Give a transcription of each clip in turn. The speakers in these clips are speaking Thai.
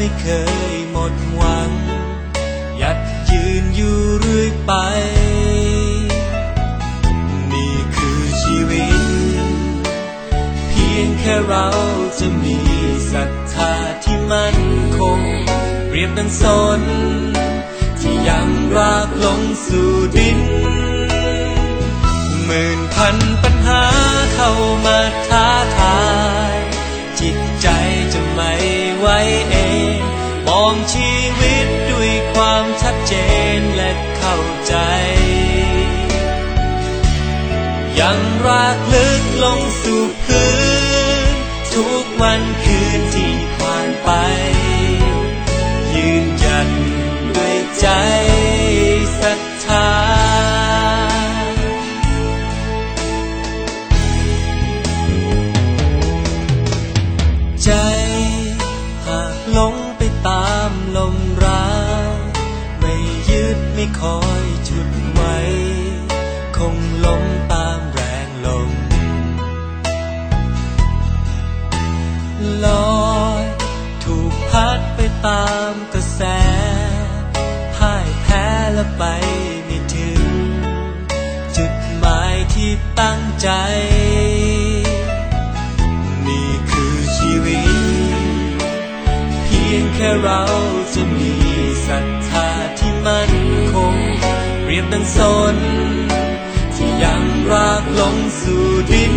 ไม่เคยหมดหวังยัดยืนอยู่เรื่อยไป นี่คือชีวิต เพียงแค่เราจะมีศรัทธาที่มั่นคงเปรียบดังสน ที่ยังรากลงสู่ดิน หมื่นพันปัญหาเข้ามา องชีวิตด้วยความชัดเจนและเข้าใจ ยังรากลึกลงสู่พื้น ทุกวันคืนที่ผ่านไป ยืนหยัดด้วยใจสักามกระแสพ่ายแพ้และไปไม่ถึง จุดหมายที่ตั้งใจ นี่คือชีวิต เพียงแค่เราจะมีศรัทธาที่มั่นคง เรียบดังสนที่ยังรากลงสู่ดิน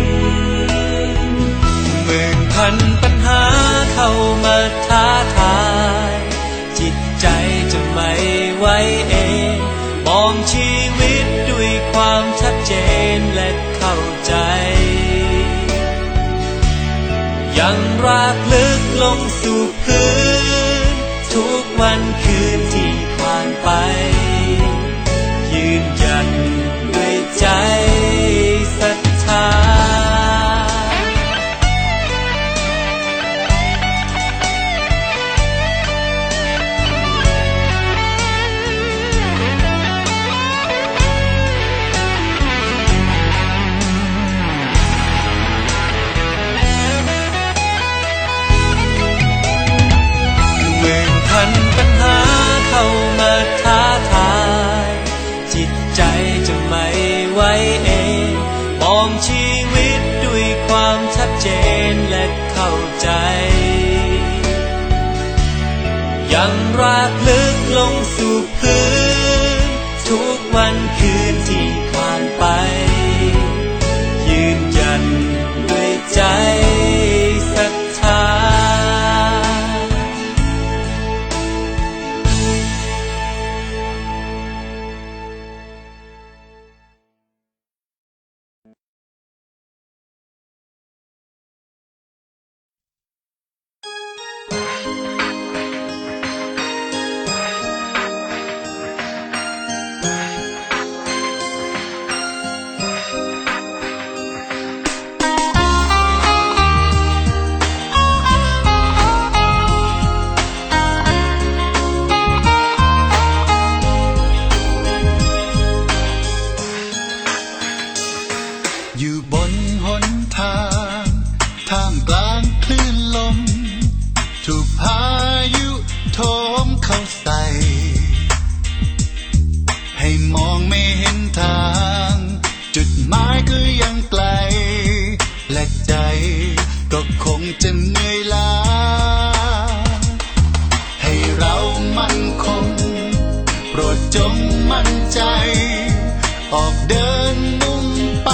นและเข้าใจ ยังรากลึกลงสู่พื้น ทุกวันคืนที่ผ่านไป ไม่ไว้เองมองชีวิตด้วยความชัดเจนและเข้าใจ ยังรากลึกลงสู่พื้น งจะเหนื่อยล้าให้เรามั่นคง โปรดจงมั่นใจ ออกเดินมุ่งไป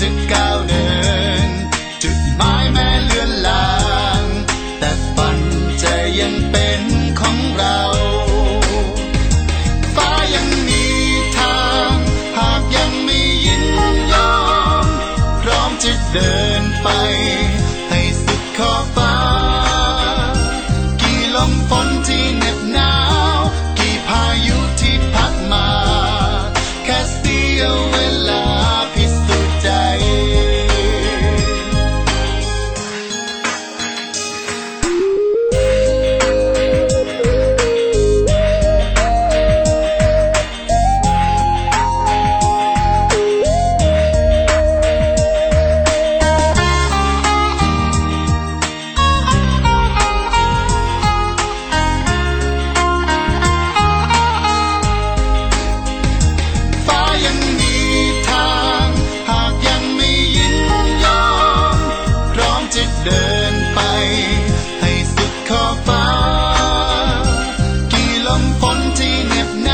จะก้าวเดิน จุดหมายแม้เลือนลาง แต่ฝันจะยังเป็นของเราฟ้ายังมีทาง หากยังไม่ยินยอม พร้อมจะเดินไป มฝนที่เหน็บหน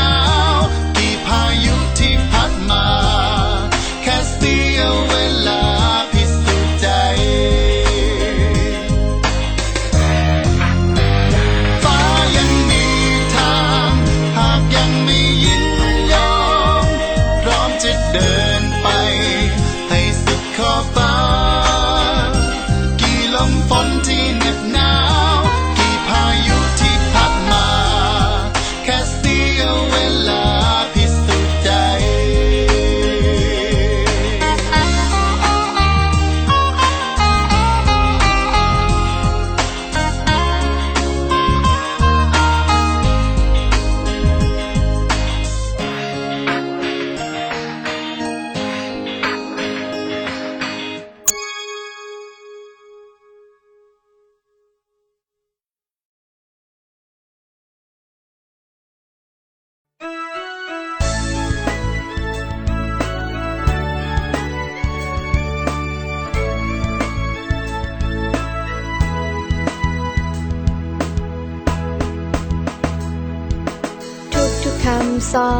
าวำสอ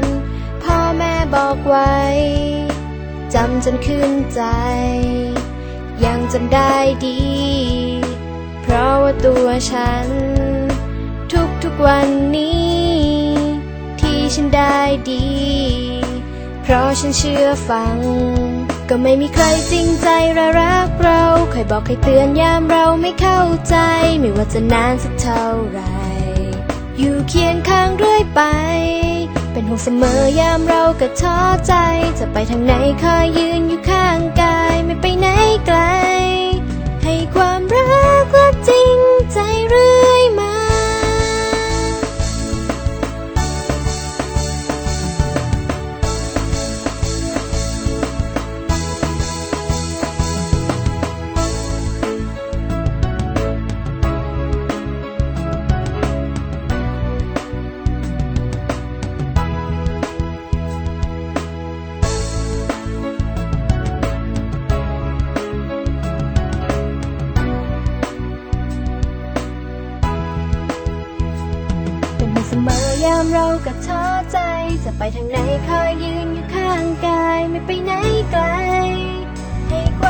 น พ่อแม่บอกไว้ จำจนขึ้นใจ ยังจำได้ดี เพราะว่าตัวฉัน ทุกทุกวันนี้ ที่ฉันได้ดี เพราะฉันเชื่อฟัง ก็ไม่มีใครจริงใจและรักเราใครบอกใครเตือนยามเราไม่เข้าใจ ไม่ว่าจะนานสักเท่าไหร อยู่เคียงข้างเรื่อยไป เป็นห่วงเสมอยามเราก็ท้อใจ จะไปทางไหนคอยยืนอยู่ข้างกายไม่ไปไหนไกล ให้ความรักและจริงใจเรื่อย เราก็ท้อใจ จะไปทางไหนคอยยืนอยู่ข้างกาย ไม่ไปไหนไกลให้กวา